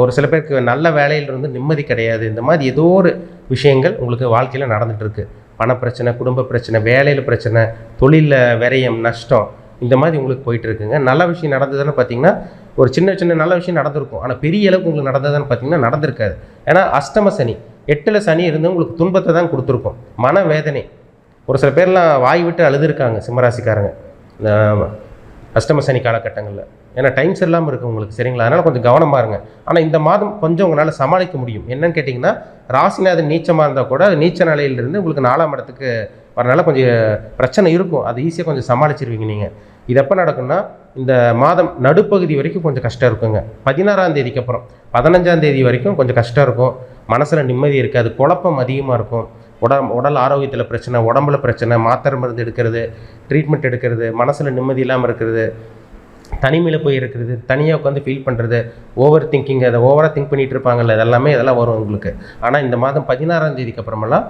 ஒரு சில பேருக்கு நல்ல வேலையில் இருந்து நிம்மதி கிடையாது. இந்த மாதிரி ஏதோ ஒரு விஷயங்கள் உங்களுக்கு வாழ்க்கையில் நடந்துகிட்ருக்கு இருக்கு. பண பிரச்சனை குடும்ப பிரச்சனை வேலையில் பிரச்சனை தொழிலில் விரயம் நஷ்டம் இந்த மாதிரி உங்களுக்கு போயிட்டுருக்குங்க நல்ல விஷயம் நடந்ததுன்னு பார்த்தீங்கன்னா ஒரு சின்ன சின்ன நல்ல விஷயம் நடந்திருக்கும். ஆனால் பெரிய அளவுக்கு உங்களுக்கு நடந்ததுன்னு பார்த்தீங்கன்னா நடந்திருக்காது. ஏன்னா அஷ்டம சனி எட்டில் சனி இருந்து உங்களுக்கு துன்பத்தை தான் கொடுத்துருக்கும். மன வேதனை ஒரு சில பேர்லாம் வாய் விட்டு அழுதுருக்காங்க சிம்மராசிக்காரங்க. அஷ்டம சனி காலகட்டங்களில். ஏன்னா டைம் சரியில்லாமல் இருக்குது உங்களுக்கு சரிங்களா? அதனால் கொஞ்சம் கவனமாக இருங்க. ஆனால் இந்த மாதம் கொஞ்சம் உங்களால் சமாளிக்க முடியும். என்னன்னு கேட்டிங்கன்னா ராசிநாதன் நீச்சமாக இருந்தால் கூட நீச்ச நிலையிலிருந்து உங்களுக்கு நாலாம் இடத்துக்கு வரனால கொஞ்சம் பிரச்சனை இருக்கும். அது ஈஸியாக கொஞ்சம் சமாளிச்சிருவீங்க நீங்கள் இது எப்போ நடக்கும்னா இந்த மாதம் நடுப்பகுதி வரைக்கும் கொஞ்சம் கஷ்டம் இருக்குங்க. பதினாறாம் தேதிக்கு அப்புறம் பதினஞ்சாம் தேதி வரைக்கும் கொஞ்சம் கஷ்டம் இருக்கும். மனசில் நிம்மதி இருக்காது. குழப்பம் அதிகமாக இருக்கும். உடல் உடல் ஆரோக்கியத்தில் பிரச்சனை உடம்புல பிரச்சனை மாத்திரை மருந்து எடுக்கிறது ட்ரீட்மெண்ட் எடுக்கிறது மனசில் நிம்மதி இல்லாமல் இருக்கிறது தனிமையில் போய் இருக்கிறது தனியாக உட்காந்து ஃபீல் பண்ணுறது ஓவர் திங்கிங் அதை ஓவராக திங்க் பண்ணிகிட்டு இருப்பாங்கல்ல இதெல்லாமே இதெல்லாம் வரும் உங்களுக்கு. ஆனால் இந்த மாதம் பதினாறாம் தேதிக்கு அப்புறமெல்லாம்